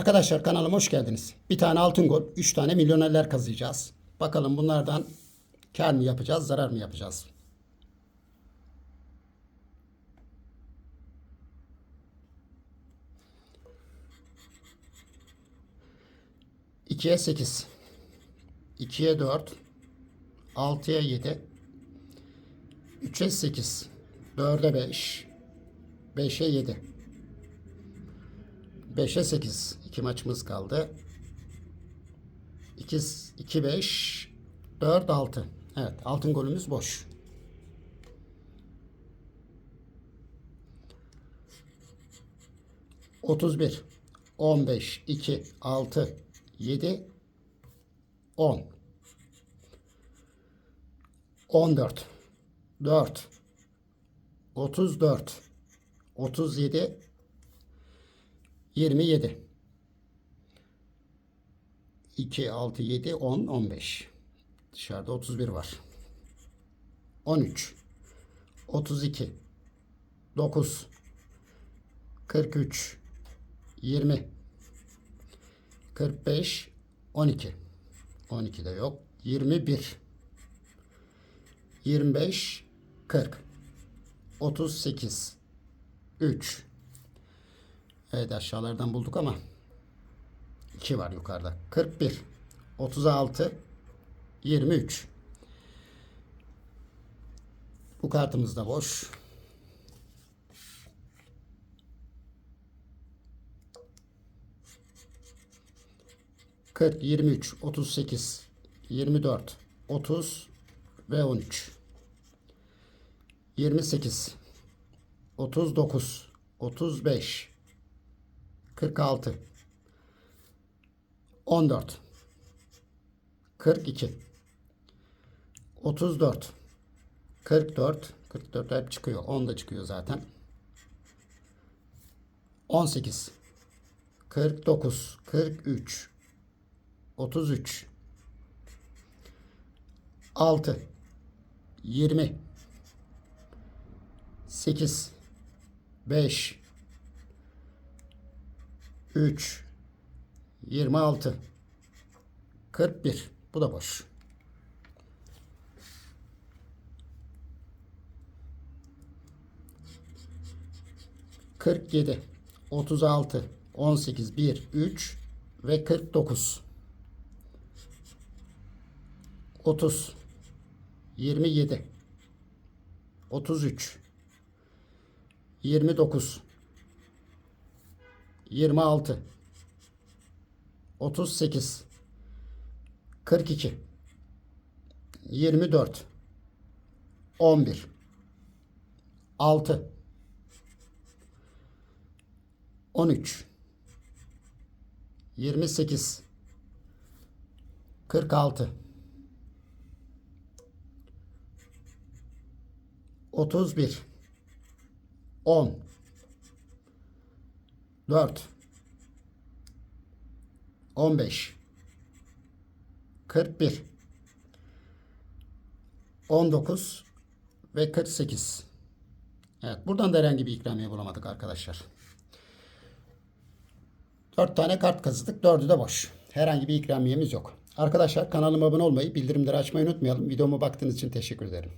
Arkadaşlar kanalıma hoş geldiniz. Bir tane altın gol, üç tane milyonerler kazıyacağız. Bakalım bunlardan kar mı yapacağız, zarar mı yapacağız? İkiye sekiz. İkiye dört. Altıya yedi. Üçe sekiz. Dörde beş. Beşe yedi. 5'e 8. İki maçımız kaldı. 2, 2 5 4 6. Evet, altın golümüz boş. Otuz bir, on beş, iki, altı, yedi, on. On dört, dört, otuz dört, otuz yedi, 27. 2, 6, 7, 10, 15. Dışarıda 31 var. 13. 32. 9. 43. 20. 45. 12. 12 de yok. 21. 25. 40. 38. 3. Evet aşağılardan bulduk ama 2 var yukarıda. 41, 36, 23. Bu kartımız da boş. Kırk, yirmi üç, otuz sekiz, yirmi dört, otuz ve on üç. Yirmi sekiz, otuz dokuz, otuz beş, 46 14 42 34 44 44 hep çıkıyor. 10 da çıkıyor zaten. 18 49 43 33 6 20 8 5 3 26 41 bu da boş. Kırk yedi, otuz altı, on sekiz, bir, üç. Ve kırk dokuz. Otuz, yirmi yedi, otuz üç, yirmi dokuz, 26 38 42 24 11 6 13 28 46 31 10 4 15 41 19 ve 48. Evet, buradan da herhangi bir ikramiye bulamadık arkadaşlar. 4 tane kart kazıdık. 4'ü de boş. Herhangi bir ikramiyemiz yok. Arkadaşlar kanalıma abone olmayı, bildirimleri açmayı unutmayalım. Videoma baktığınız için teşekkür ederim.